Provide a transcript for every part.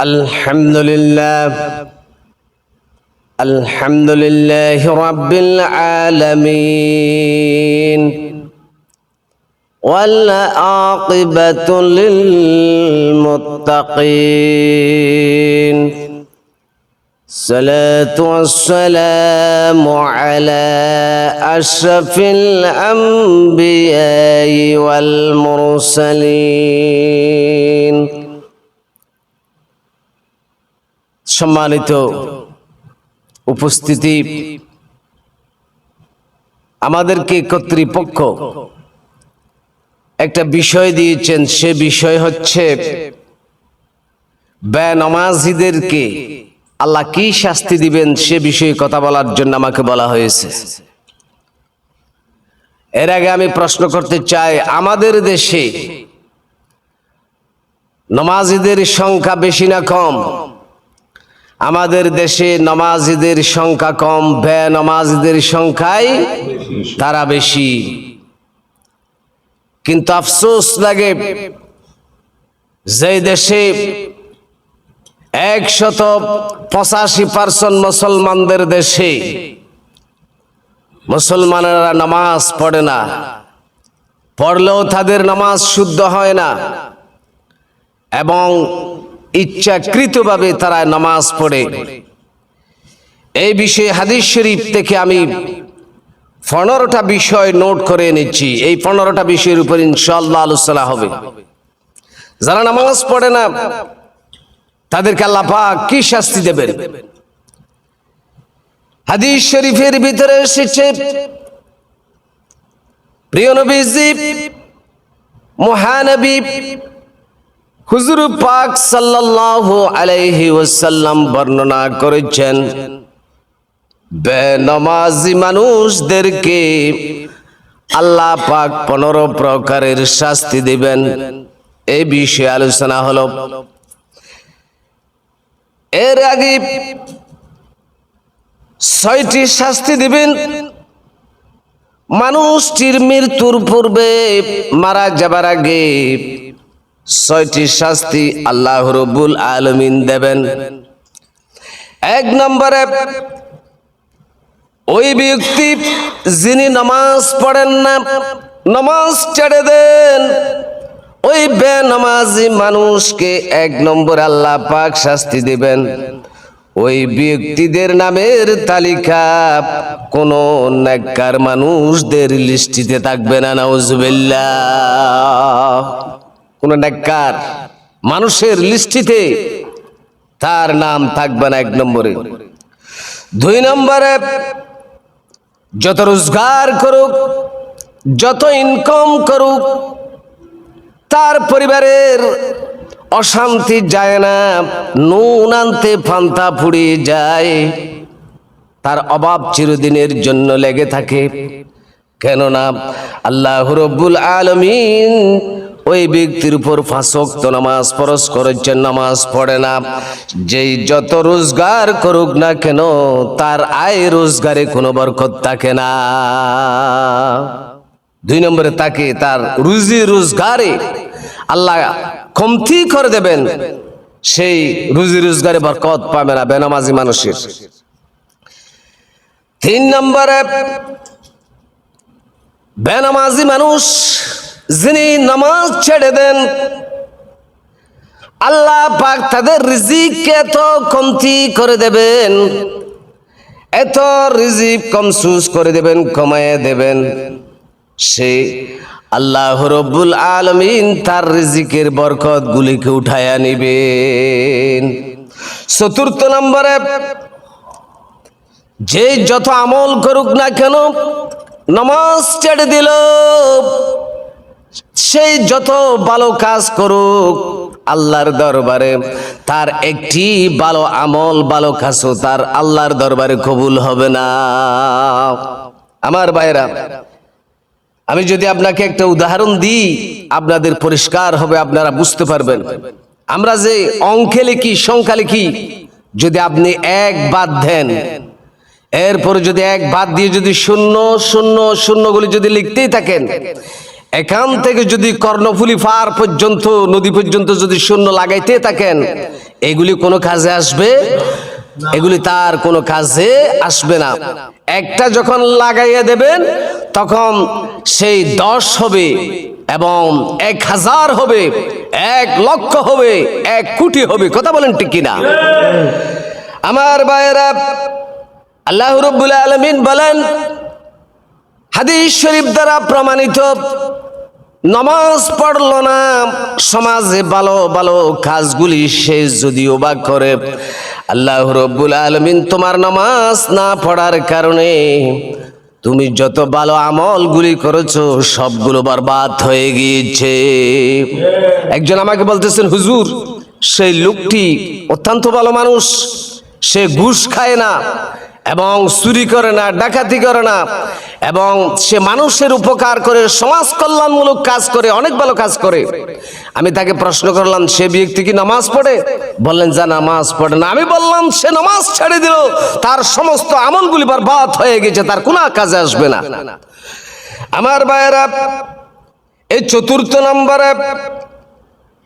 الحمد لله الحمد لله رب العالمين والعاقبة للمتقين الصلاة والسلام على أشرف الأنبياء والمرسلين. সম্মানিত উপস্থিতি। আমাদেরকে কর্তৃপক্ষ একটা বিষয় দিয়েছেন, সে বিষয় হচ্ছে বেনমাজিদেরকে আল্লাহ কি শাস্তি দিবেন সে বিষয়ে কথা বলার জন্য আমাকে বলা হয়েছে। এর আগে আমি প্রশ্ন করতে চাই, আমাদের দেশে নমাজিদের সংখ্যা বেশি না কম? আমাদের দেশে নমাজিদের সংখ্যা কম বে নমাজিদের সংখ্যায় তারা বেশি। কিন্তু আফসোস লাগে যে দেশে একশত পঁচাশি পার্সেন্ট মুসলমানদের দেশে মুসলমানেরা নামাজ পড়ে না। পড়লেও তাদের নামাজ শুদ্ধ হয় না। এবং ইচ্ছাকৃতভাবে তারা নামাজ পড়ে। এই বিষয়ে হাদিস শরীফ থেকে আমি পনেরোটা বিষয় নোট করে নিচ্ছি। এই পনেরোটা বিষয়ের উপর ইনশাল্লাহ আলোচনা হবে। যারা নামাজ পড়ে না, তাদেরকে আল্লাহ কি শাস্তি দেবেন? হাদিস শরীফের ভিতরে এসেছে, প্রিয় মহানবী হুজুর পাক সাল্লাল্লাহু আলাইহি ওয়াসাল্লাম বর্ণনা করেছেন, বেনমাজি মানুষদেরকে আল্লাহ পাক পনেরো প্রকারের শাস্তি দিবেন। এই বিষয়ে আলোচনা হলো, এর আগে ছয়টি শাস্তি দিবেন। মানুষটির মৃত্যুর পূর্বে মারা যাবার আগে ছয়টি শাস্তি আল্লাহ রব্বুল আলমিন দেবেন। এক নম্বরে, ওই ব্যক্তি যিনি নামাজ পড়েন না, নামাজ ছেড়ে দেন। ওই বেনামাজি মানুষকে এক নম্বর আল্লাহ পাক শাস্তি দিবেন। ওই ব্যক্তিদের নামের তালিকা কোন মানুষদের লিস্টিতে থাকবে না, নাউজুবিল্লাহ। কোন নেককার মানুষের লিস্টিতে তার নাম থাকবে না এক নম্বরে। দুই নম্বরে, যত রোজগার করুক, যত ইনকাম করুক, তার পরিবারের অশান্তি যায় না, নুন আনতে ফান্তা ফুরিয়ে যায়। তার অভাব চিরদিনের জন্য লেগে থাকে। কেননা আল্লাহ রব্বুল আলমিন ওই ব্যক্তির উপর ফাঁসক্ত নামাজ পরশ করেছেন নামাজ পড়ে না। যেই যত রোজগার করুক না কেন, তার আয় রোজগারে কোনো বরকত থাকে না। দুই নম্বরে তাকে তার রুজি রোজগারে আল্লাহ কমতি করে দেবেন। সেই রুজি রোজগারে বরকত পাবে না বেনামাজি মানুষের। তিন নম্বরে, বেনামাজি মানুষ যিনি নামাজ ছেড়ে দেন, আল্লাহ পাক তাদের রিজিককে এত কমতি করে দেবেন, এত রিজিক কমসুস করে দেবেন কমায় দেবেন। সে আল্লাহ রব্বুল আলমিন তার রিজিকের বরকত গুলিকে উঠায়া নিবেন। চতুর্থ নম্বরে, যে যত আমল করুক না কেন, নামাজ ছেড়ে দিল। সেই যত ভালো কাজ করুক, আল্লাহর দরবারে তার একটি ভালো আমল, ভালো কাজও তার আল্লাহর দরবারে কবুল হবে না। আমার ভাইরা আমি যদি আপনাকে একটা উদাহরণ দিই, আপনাদের পরিষ্কার হবে, আপনারা বুঝতে পারবেন। আমরা যে অঙ্কে লিখি, সংখ্যা লিখি, যদি আপনি এক বাদ দেন, এরপরে যদি এক বাদ দিয়ে যদি শূন্য শূন্য, শূন্যগুলি যদি লিখতেই থাকেন এখান থেকে যদি কর্ণফুলি পার পর্যন্ত, নদী পর্যন্ত যদি শূন্য লাগাইতে থাকেন, এগুলি কোনো কাজে আসবে? এগুলি তার কোনো কাজে আসবে না। একটা যখন লাগাইয়া দেবেন, তখন সেই দশ হবে এবং এক হাজার হবে, এক লক্ষ হবে, এক কোটি হবে। কথা বলেন ঠিক কিনা? আমার ভাইয়েরা, আল্লাহ রব্বুল আলমিন বলেন, হাদিস শরীফ দ্বারা প্রমাণিত নমাজ পড়ল না, সমাজে ভালো ভালো কাজগুলি সে যদিও বা করে। আল্লাহ রব্বুল আলমিন তোমার নামাজ না পড়ার কারণে তুমি যত ভালো আমলগুলি করেছ, সবগুলো বরবাদ হয়ে গিয়েছে। একজন আমাকে বলতেছেন, হুজুর, সেই লোকটি অত্যন্ত ভালো মানুষ, সে ঘুষ খায় না। এবং চুরি করে না, ডাকাতি করে না, এবং সে মানুষের উপকার করে, সমাজ কল্যাণমূলক কাজ করে, অনেক ভালো কাজ করে। আমি তাকে প্রশ্ন করলাম, সে ব্যক্তি কি নামাজ পড়ে? বললেন, যা নামাজ পড়ে না। আমি বললাম, সে নামাজ ছেড়ে দিল। তার সমস্ত আমলগুলি বরবাদ হয়ে গেছে, তার কোনো কাজে আসবে না। আমার ভাইয়েরা, এই চতুর্থ নম্বরে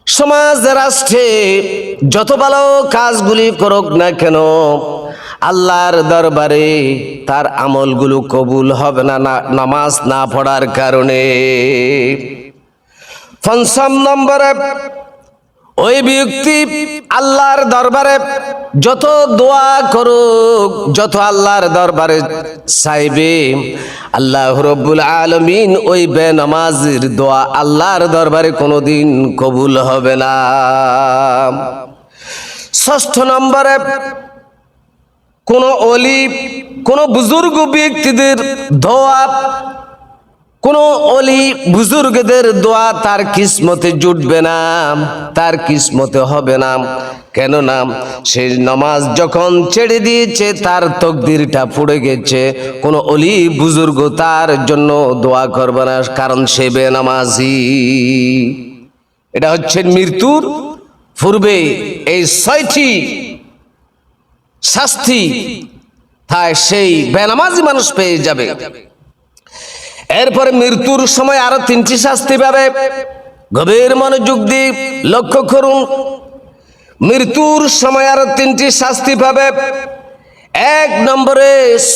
সমাজ, রাষ্ট্রে যত ভালো কাজগুলি করুক না কেন আল্লাহর দরবারে তার আমলগুলো কবুল হবে না নামাজ না পড়ার কারণে। পঞ্চম নম্বরে, ওই ব্যক্তি আল্লাহর দরবারে যত দোয়া করুক, যত আল্লাহর দরবারে চাইবে, আল্লাহ রব্বুল আলমিন ওই বেনামাজির দোয়া আল্লাহর দরবারে কোনোদিন কবুল হবে না। ষষ্ঠ নম্বরে কোন অলি, কোন বুজুর্গ ব্যক্তিদের দোয়া, কোন অলি বুজুর্গদের দোয়া তার কিসমতে জুটবে না, তার কিসমতে হবে না। কেননা সে নামাজ যখন ছেড়ে দিয়েছে, তার তকদিরটা পড়ে গেছে। কোন অলি বুজুর্গ তার জন্য দোয়া করবে না, কারণ সে বে বেনামাজি। এটা হচ্ছে মৃত্যুর পূর্বে এই ছয়টি শাস্তি, তাই সেই বেনামাজি মানুষ পেয়ে যাবে। এরপরে মৃত্যুর সময় আরও তিনটি শাস্তি পাবে। গভীর মনোযোগ দিয়ে লক্ষ্য করুন। মৃত্যুর সময় আরও তিনটি শাস্তি পাবে। এক নম্বরে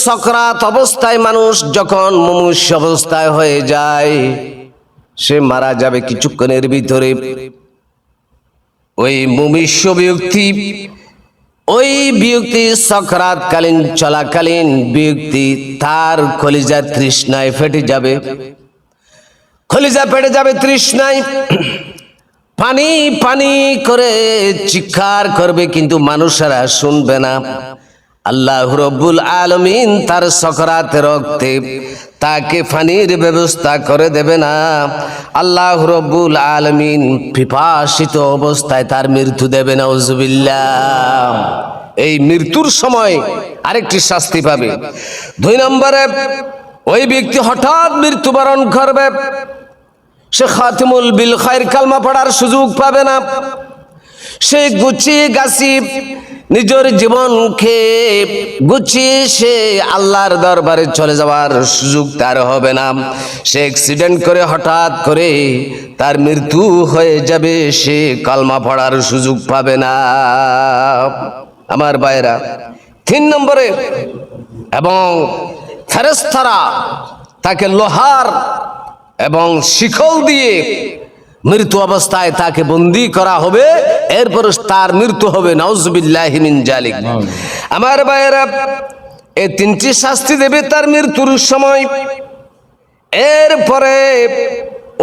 সকরাত অবস্থায় মানুষ যখন মুমূর্ষ অবস্থায় হয়ে যায়, সে মারা যাবে কিছুক্ষণের ভিতরে। ওই মুমিষ্য ব্যক্তি ওই ব্যক্তি সক্রাতকালীন, চলাকালীন ব্যক্তি তার খলিজা তৃষ্ণায় ফেটে যাবে। খলিজা ফেটে যাবে তৃষ্ণায়। পানি পানি করে চিৎকার করবে, কিন্তু মানুষেরা শুনবে না। আল্লাহ রব্বুল আলমিন তার সকরাত রক্তে তাকে পানির ব্যবস্থা করে দেবে না। আল্লাহ রব্বুল আলমিন পিপাসিত অবস্থায় তার মৃত্যু দেবে না উজুবিল্লাহ এই মৃত্যুর সময় আরেকটি শাস্তি পাবে। দুই নম্বরে, ওই ব্যক্তি হঠাৎ মৃত্যুবরণ করবে। সে খাতিমুল বিল খায়ের কালমা পড়ার সুযোগ পাবে না। সে গুছিয়ে গাছি নিজের জীবনকে গুছিয়ে সে আল্লাহর দরবারে চলে যাওয়ার সুযোগ তার হবে না। সে অ্যাক্সিডেন্ট করে হঠাৎ করে তার মৃত্যু হয়ে যাবে, সে কালমা পড়ার সুযোগ পাবে না। আমার ভাইরা তিন নম্বরে এবং ফেরেস্তারা তাকে লোহার এবং শিকল দিয়ে মৃত্যু অবস্থায় তাকে বন্দি করা হবে, এরপর তার মৃত্যু হবে নাউজুবিল্লাহিমিন জালিক। আমার ভাইয়েরা এই তিনটি শাস্তি দেবে তার মৃত্যুর সময়। এরপরে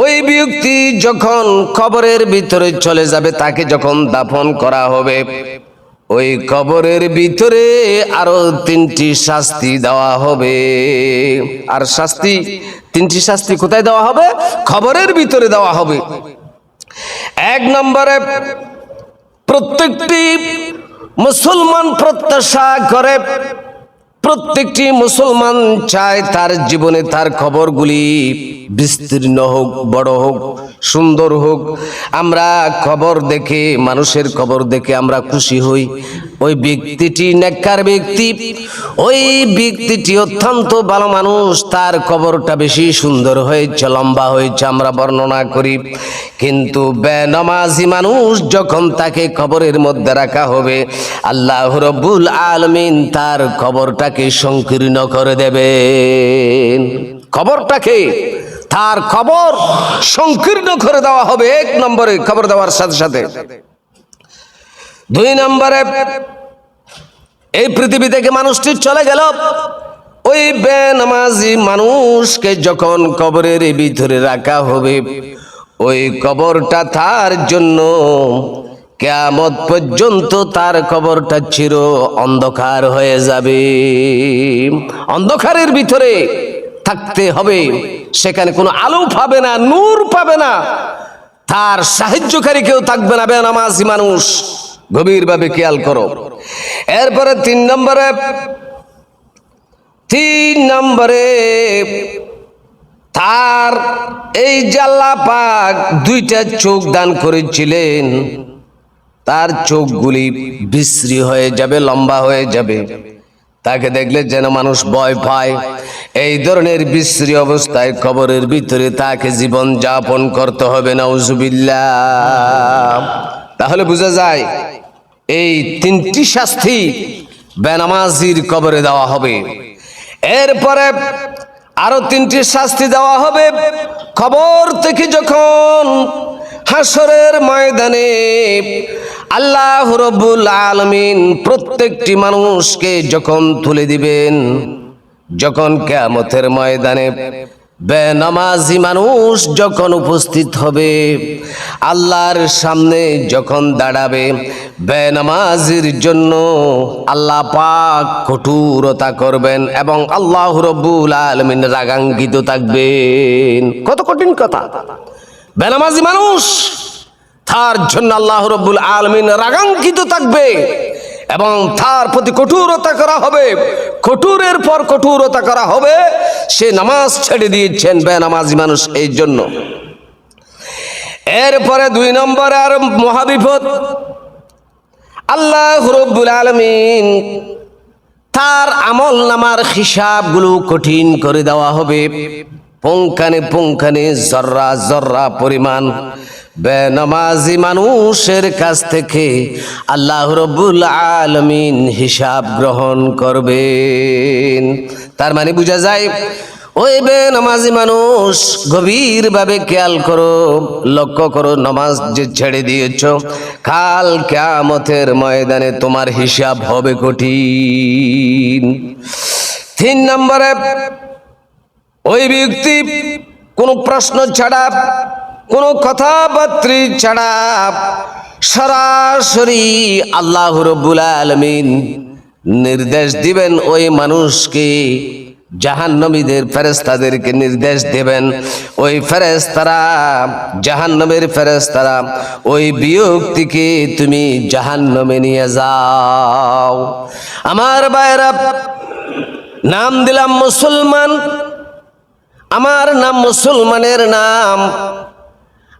ওই ব্যক্তি যখন খবরের ভিতরে চলে যাবে, তাকে যখন দাফন করা হবে ওই কবরের ভিতরে আরও তিনটি শাস্তি দেওয়া হবে। আর শাস্তি, তিনটি শাস্তি কোথায় দেওয়া হবে? খবরের ভিতরে দেওয়া হবে। এক নম্বরে প্রত্যেকটি মুসলমান প্রত্যাশা করে, প্রত্যেকটি মুসলমান চায় তার জীবনে তার খবরগুলি বিস্তীর্ণ হোক, বড় হোক। সুন্দর হোক। আমরা খবর দেখে, মানুষের খবর দেখে আমরা খুশি হই। ওই ব্যক্তিটি নেককার ব্যক্তি। ওই ব্যক্তিটি অত্যন্ত ভালো মানুষ। তার খবরটা বেশি সুন্দর হয়েছে, লম্বা হয়েছে, আমরা বর্ণনা করি। কিন্তু বেনমাজি মানুষ যখন তাকে খবরের মধ্যে রাখা হবে, আল্লাহ রব্বুল আলমিন তার খবরটাকে সংকীর্ণ করে দেবেন। খবরটাকে তার খবর সংকীর্ণ করে দেওয়া হবে এক নম্বরে খবর দেওয়ার সাথে সাথে। দুই নম্বরে, এই পৃথিবী থেকে মানুষটি চলে গেল। ওই বেনামাজি মানুষকে যখন কবরের ভিতরে রাখা হবে, ওই কবরটা তার জন্য কেয়ামত পর্যন্ত তার কবরটা চির অন্ধকার হয়ে যাবে। অন্ধকারের ভিতরে থাকতে হবে। সেখানে কোনো আলো পাবে না, নূর পাবে না। তার সাহায্যকারী কেউ থাকবে না, বেনামাজি মানুষ। গভীরভাবে খেয়াল করো। এরপরে তিন নম্বরে তিন নম্বরে তার এই জাল্লা পাক দুইটা চোখ দান করেছিলেন, তার চোখগুলি বিশ্রী হয়ে যাবে, লম্বা হয়ে যাবে। তাকে দেখলে যেন মানুষ ভয় পায়। এই ধরনের বিশ্রী অবস্থায় কবরের ভিতরে তাকে জীবন যাপন করতে হবে না উজুবিল্লা তাহলে বোঝা যায়, এই তিনটি শাস্তি বেনামাজির কবরে দেওয়া হবে। এরপরে আরও তিনটি শাস্তি দেওয়া হবে। খবর থেকে যখন হাসরের ময়দানে আল্লাহ রব্বুল আলমিন প্রত্যেকটি মানুষকে যখন তুলে দিবেন, যখন কেয়ামতের ময়দানে বেনামাজি মানুষ যখন উপস্থিত হবে, আল্লাহর সামনে যখন দাঁড়াবে, বেনামাজির জন্য আল্লাহ পাক কঠোরতা করবেন এবং আল্লাহ রব্বুল আলমিন রাগাঙ্কিত থাকবেন। কত কঠিন কথা। বেনামাজি মানুষ, তার জন্য আল্লাহ রব্বুল আলমিন রাগাঙ্কিত থাকবে এবং তার প্রতি কঠোরতা করা হবে। কঠোরের পর কঠোরতা করা হবে। সে নামাজ ছেড়ে দিয়েছেন বেনামাজি মানুষ এই জন্য। এরপরে দুই নম্বর আর মহাবিপদ। আল্লাহ রব্বুল আলমিন তার আমল নামার হিসাবগুলো কঠিন করে দেওয়া হবে। পুঙ্খানে পুঙ্খানে জর্রা জর্রা পরিমাণ। বেনামাজি মানুষের কাছ থেকে আল্লাহ রব্বুল আলমিন হিসাব গ্রহণ করবেন। তার মানে বোঝা যায়, ওই বেনামাজি মানুষ গভীরভাবে খেয়াল করো, লক্ষ্য করো, নামাজ যে ছেড়ে দিয়েছ, কাল কেয়ামতের ময়দানে তোমার হিসাব হবে কঠিন। তিন নম্বরে ওই ব্যক্তি কোনো প্রশ্ন ছাড়া, কোনো কথাবার্তি ছাড়া সরাসরি আল্লাহ রব্বুল আলমিন নির্দেশ দিবেন ওই মানুষকে, জাহান্নমীদের ফেরেস্তাদেরকে নির্দেশ দেবেন। ওই ফেরেস্তারা জাহান্নমের ফেরেস্তারা ওই বিয়ক্তিকে তুমি জাহান্নমে নিয়ে যাও। আমার বাইরা নাম দিলাম মুসলমান আমার নাম মুসলমানের নাম।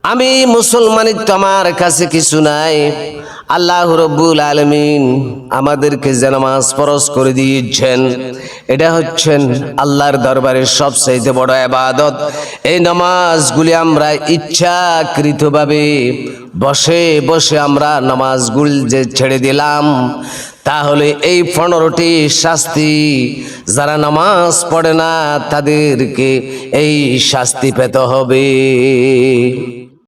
আমি মুসলমানিত্ব আমার কাছে কিছু নাই। আল্লাহ রব্বুল আলমিন আমাদেরকে যে নামাজ পরশ করে দিয়েছেন, এটা হচ্ছেন আল্লাহর দরবারের সবচাইতে বড় আবাদত এই নামাজগুলি আমরা ইচ্ছাকৃতভাবে বসে বসে আমরা নামাজগুলি যে ছেড়ে দিলাম তাহলে এই পনেরোটি শাস্তি যারা নামাজ পড়ে না তাদেরকে এই শাস্তি পেতে হবে।